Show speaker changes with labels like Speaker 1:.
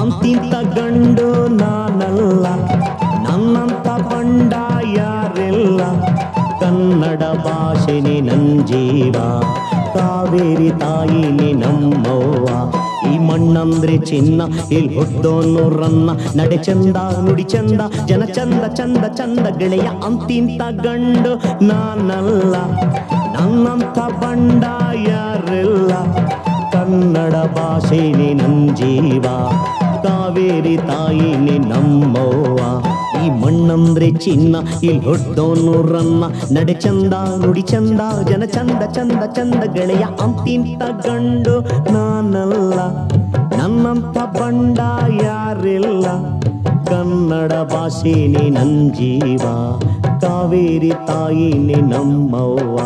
Speaker 1: ಅಂತಿಂತ ಗಂಡು ನಾನಲ್ಲ, ನನ್ನಂತ ಬಂಡ ಯಾರಿಲ್ಲ ಕನ್ನಡ ಭಾಷೆನಿ ನನ್ ಜೀವ, ಕಾವೇರಿ ತಾಯಿನಿ ನಮ್ಮವ್ವ. ಈ ಮಣ್ಣಂದ್ರೆ ಚಿನ್ನ ಇಲ್ಲಿ ಹುಟ್ಟೋನು ರನ್ನ. ನಡೆ ಚಂದ, ನುಡಿ ಚಂದ, ಜನ ಚಂದ ಚಂದ ಚಂದ ಗೆಳೆಯ ಅಂತಿಂತ ಗಂಡು ನಾನಲ್ಲ, ನನ್ನಂತ ಬಂಡ ಯಾರಿಲ್ಲ ಕನ್ನಡ ಭಾಷೆನಿ ನನ್ ಜೀವ ಕಾವೇರಿ ತಾಯಿನೇ ನಮ್ಮವ್ವ. ಈ ಮಣ್ಣಂದ್ರೆ ಚಿನ್ನ ಇಲ್ಲಿ ಹೊಟ್ಟೋನು ರನ್ನ. ನಡೆ ಚಂದ, ನುಡಿ ಚಂದ, ಜನ ಚಂದ ಚಂದ ಚಂದ ಗೆಳೆಯ ಅಂತಿಂತ ಗಂಡು ನಾನಲ್ಲ. ನನ್ನಂತ ಬಂಡ ಯಾರಿಲ್ಲ. ಕನ್ನಡ ಭಾಷೆನೇ ನನ್ನ ಜೀವ. ಕಾವೇರಿ ತಾಯಿನೇ ನಮ್ಮವ್ವ.